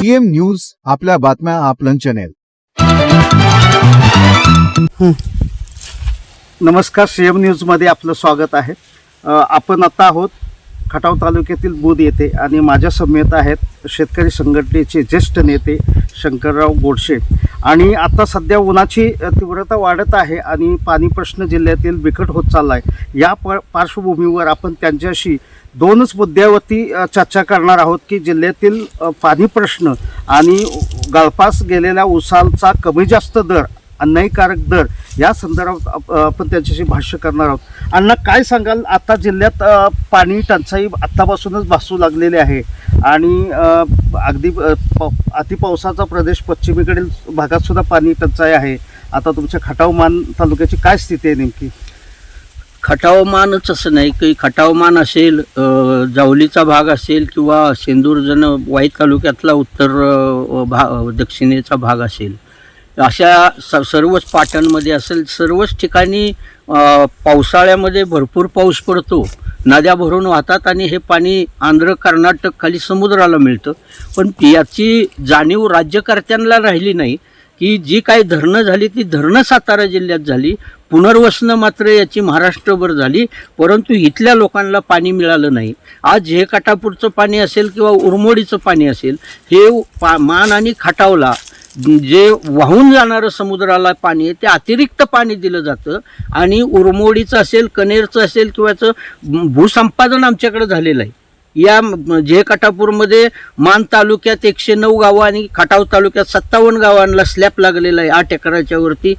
CM news आपल्या बातम्या आपलं चॅनेल नमस्कार सीएम न्यूजमध्ये आपलं स्वागत आहे. आपण आता आहोत खटाव तालुक्यातील बुध येथे आणि माझ्या समेत आहेत शेतकरी संघटनेचे ज्येष्ठ नेते शंकरराव गोडशे. आणि आता सध्या उन्हाची तीव्रता वाढत आहे आणि पाणी प्रश्न जिल्ह्यातील बिकट होत चालला आहे या प पार्श्वभूमीवर आपण त्यांच्याशी दोनच मुद्द्यावरती चर्चा करणार आहोत की जिल्ह्यातील पाणी प्रश्न आणि गळपास गेलेल्या उसालचा कमी जास्त दर अन्यायकारक दर या संदर्भात आप- आपण त्यांच्याशी भाष्य करणार आहोत. अण्णा काय सांगाल? आता जिल्ह्यात पाणी टंचाई आत्तापासूनच भासू लागलेली आहे. आणि अगदी अतिपावसाचा प्रदेश पश्चिमेकडील भागात सुद्धा पाणी टंचाई आहे. आता तुमच्या खटावमान तालुक्याची काय स्थिती आहे नेमकी? खटावमानच असं नाही. की खटावमान असेल जावलीचा भाग असेल किंवा सेंदूरजन वाई तालुक्यातला उत्तर भा दक्षिणेचा भाग असेल. अशा स सर्वच पाटणमध्ये असेल सर्वच ठिकाणी पावसाळ्यामध्ये भरपूर पाऊस पडतो. नद्या भरून वाहतात आणि हे पाणी आंध्र कर्नाटक खाली समुद्राला मिळतं. पण याची जाणीव राज्यकर्त्यांना राहिली नाही. की जी काही धरणं झाली ती धरणं सातारा जिल्ह्यात झाली पुनर्वसनं मात्र याची महाराष्ट्रभर झाली परंतु इथल्या लोकांना पाणी मिळालं नाही. आज हे काटापूरचं पाणी असेल किंवा उरमोडीचं पाणी असेल हे पा मान आणि खाटावला जे वाहून जाणारं समुद्राला पाणी आहे ते अतिरिक्त पाणी दिलं जातं. आणि उरमोडीचं असेल कनेरचं असेल किंवा याचं भूसंपादन आमच्याकडे झालेलं आहे. या जे काठापूरमध्ये मान तालुक्यात एकशे नऊ गावं आणि खटाव तालुक्यात सत्तावन्न गावांना स्लॅप लागलेला आहे. आठ एकराच्या वरती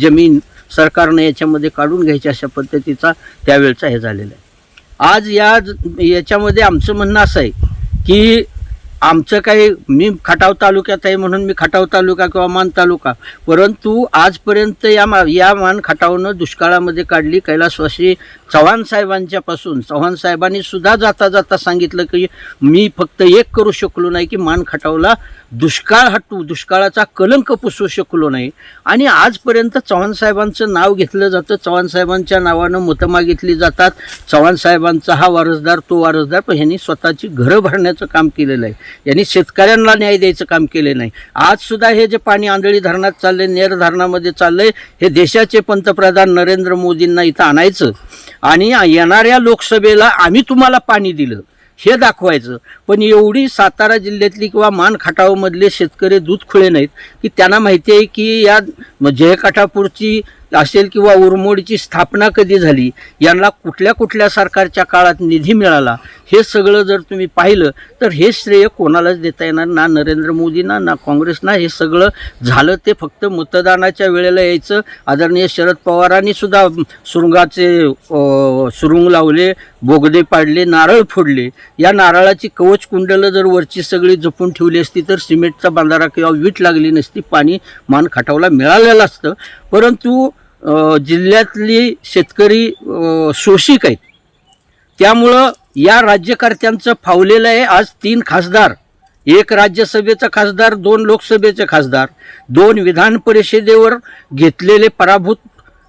जमीन सरकारनं याच्यामध्ये काढून घ्यायची अशा पद्धतीचा त्यावेळचा हे झालेला आहे. आज या याच्यामध्ये आमचं म्हणणं असं आहे की आमचं काही मी खटाव तालुक्यात आहे म्हणून मी खटाव तालुका किंवा मान तालुका. परंतु आजपर्यंत या मा या मान खटावनं दुष्काळामध्ये काढली. कैलासवासी चव्हाण साहेबांच्यापासून चव्हाण साहेबांनी सुद्धा जाता जाता सांगितलं की मी फक्त एक करू शकलो नाही की मान खटावला दुष्काळ हटू दुष्काळाचा कलंक पुसू शकलो नाही. आणि आजपर्यंत चव्हाण साहेबांचं नाव घेतलं जातं. चव्हाण साहेबांच्या नावानं मतं मागितली जातात. चव्हाण साहेबांचा हा वारसदार तो वारसदार पण ह्यांनी स्वतःची घरं भरण्याचं काम केलेलं आहे. यांनी शेतकऱ्यांना न्याय द्यायचं काम केले नाही. आजसुद्धा हे जे पाणी आंधळी धरणात चाललंय नेर धरणामध्ये चाललंय हे देशाचे पंतप्रधान नरेंद्र मोदींना इथं आणायचं आणि येणाऱ्या लोकसभेला आम्ही तुम्हाला पाणी दिलं हे दाखवायचं. पण एवढी सातारा जिल्ह्यातली किंवा मान खटावमधले शेतकरी दूध खुळे नाहीत की त्यांना माहिती आहे की या जयकाठापूरची असेल किंवा उरमोडीची स्थापना कधी झाली यांना कुठल्या कुठल्या सरकारच्या काळात निधी मिळाला हे सगळं जर तुम्ही पाहिलं तर हे श्रेय कोणालाच देता येणार ना नरेंद्र मोदींना ना काँग्रेसना हे सगळं झालं ते फक्त मतदानाच्या वेळेला यायचं. आदरणीय शरद पवारांनी सुद्धा सुरुंगाचे सुरुंग लावले बोगदे पाडले नारळ फोडले. या नारळाची कवच कुंडलं जर वरची सगळी जपून ठेवली असती तर सिमेंटचा बांधारा किंवा वीट लागली नसती पाणी मान खटावला मिळालेलं असतं. परंतु जिल्ह्यातली शेतकरी शोषिक आहेत. त्यामुळं या राज्यकर्त्यांचं फावलेलं आहे आज तीन खासदार. एक राज्यसभेचा खासदार दोन लोकसभेचे खासदार. दोन विधान परिषदेवर घेतलेले पराभूत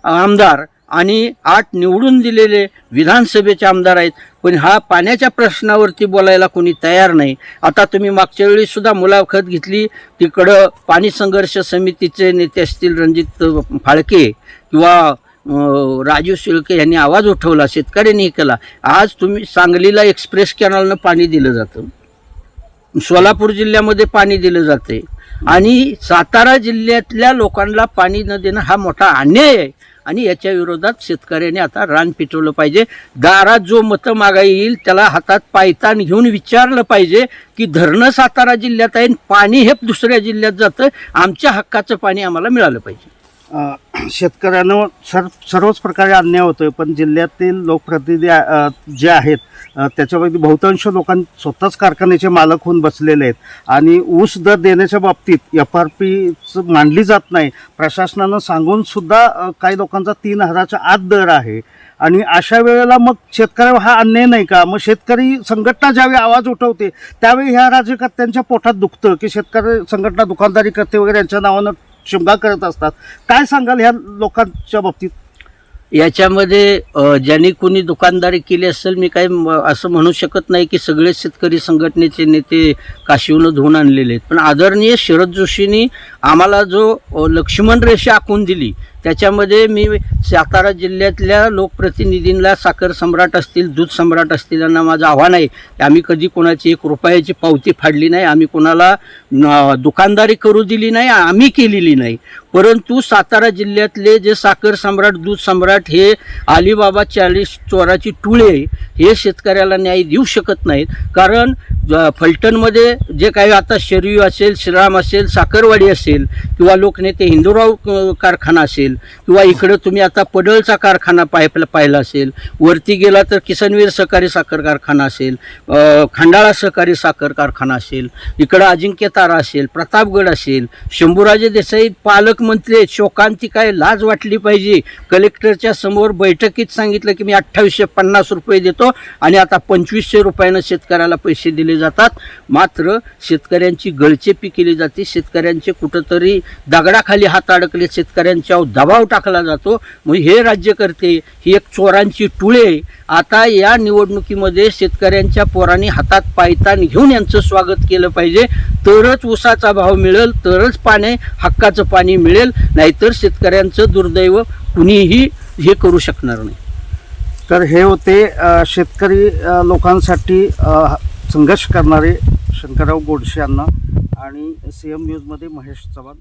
आमदार आणि आठ निवडून दिलेले विधानसभेचे आमदार आहेत. पण हा पाण्याच्या प्रश्नावरती बोलायला कोणी तयार नाही. आता तुम्ही मागच्या वेळीसुद्धा मुलाखत घेतली. तिकडं पाणी संघर्ष समितीचे नेते असतील रणजित फाळके किंवा राजू शिल्के यांनी आवाज उठवला शेतकऱ्यांनी केला. आज तुम्ही सांगलीला एक्सप्रेस कॅनलनं पाणी दिलं जातं. सोलापूर जिल्ह्यामध्ये पाणी दिलं जाते. आणि सातारा जिल्ह्यातल्या लोकांना पाणी न देणं हा मोठा अन्याय आहे. आणि याच्या विरोधात शेतकऱ्याने आता रान पिटवलं पाहिजे. दारात जो मतं मागा येईल त्याला हातात पायतान घेऊन विचारलं पाहिजे की धरणं सातारा जिल्ह्यात आहे आणि पाणी हे दुसऱ्या जिल्ह्यात जातं. आमच्या हक्काचं पाणी आम्हाला मिळालं पाहिजे. शेतकऱ्यांना सर सर्वच प्रकारे अन्याय होतोय पण जिल्ह्यातील लोकप्रतिनिधी जे आहेत त्याच्यापैकी बहुतांश लोकां स्वतःच कारखान्याचे मालक होऊन बसलेले आहेत. आणि ऊस दर देण्याच्या बाबतीत एफ आर पीच मांडली जात नाही. प्रशासनानं सांगूनसुद्धा काही लोकांचा तीन हजाराच्या आत दर आहे. आणि अशा वेळेला मग शेतकऱ्यावर हा अन्याय नाही का? मग शेतकरी संघटना ज्यावेळी आवाज उठवते त्यावेळी ह्या राज्यकर्त्यांच्या पोटात दुखतं की शेतकरी संघटना दुकानदारी करते वगैरे यांच्या नावानं शिमगा करत असतात. काय सांगाल ह्या लोकांच्या बाबतीत? याच्यामध्ये ज्यांनी कोणी दुकानदारी केली असेल मी काही म- असं म्हणू शकत नाही की सगळे शेतकरी संघटनेचे नेते काशिवनं धुवून आणलेले आहेत. पण आदरणीय शरद जोशींनी आम्हाला जो लक्ष्मण रेषा आखून दिली त्याच्यामध्ये मी सातारा जिल्ह्यातल्या लोकप्रतिनिधींना साखर सम्राट असतील दूध सम्राट असतील यांना माझं आव्हान आहे की आम्ही कधी कोणाची एक रुपयाची पावती फाडली नाही आम्ही कोणाला दुकानदारी करू दिली नाही आम्ही केलेली नाही. परंतु सातारा जिल्ह्यातले जे साखर सम्राट दूध सम्राट हे अलिबाबा चाळीस चोराची टुळे हे शेतकऱ्याला न्याय देऊ शकत नाहीत. कारण ज- फलटणमध्ये जे काही आता शरीर असेल श्रीराम असेल साखरवाडी असेल किंवा लोकनेते हिंदूराव कारखाना असेल किंवा इकडं तुम्ही आता पडळचा कारखाना पाय पाहिला असेल वरती गेला तर किसनवीर सहकारी साखर कारखाना असेल खंडाळा सहकारी साखर कारखाना असेल इकडं अजिंक्य तारा असेल प्रतापगड असेल शंभूराजे देसाई पालकमंत्री आहेत शोकांती काय लाज वाटली पाहिजे. कलेक्टरच्या समोर बैठकीत सांगितलं की मी अठ्ठावीसशे पन्नास रुपये देतो आणि आता पंचवीसशे रुपयानं शेतकऱ्याला पैसे दिले जातात. मात्र शेतकऱ्यांची गळचेपी केली जाते. शेतकऱ्यांचे कुठंतरी दगडाखाली हात अडकले. शेतकऱ्यांच्या दबाव टाकला जातो. मग हे राज्यकर्ते ही एक चोरांची टुळे. आता या निवडणुकीमध्ये शेतकऱ्यांच्या पोरांनी हातात पायतान घेऊन यांचं स्वागत केलं पाहिजे. तरच ऊसाचा भाव मिळेल तरच पाणी हक्काचं पाणी मिळेल. नाहीतर शेतकऱ्यांचं दुर्दैव कुणीही हे करू शकणार नाही. तर हे होते शेतकरी लोकांसाठी संघर्ष करणारे शंकरराव गोडसे यांना आणि सी एम न्यूजमध्ये महेश चव्हाण.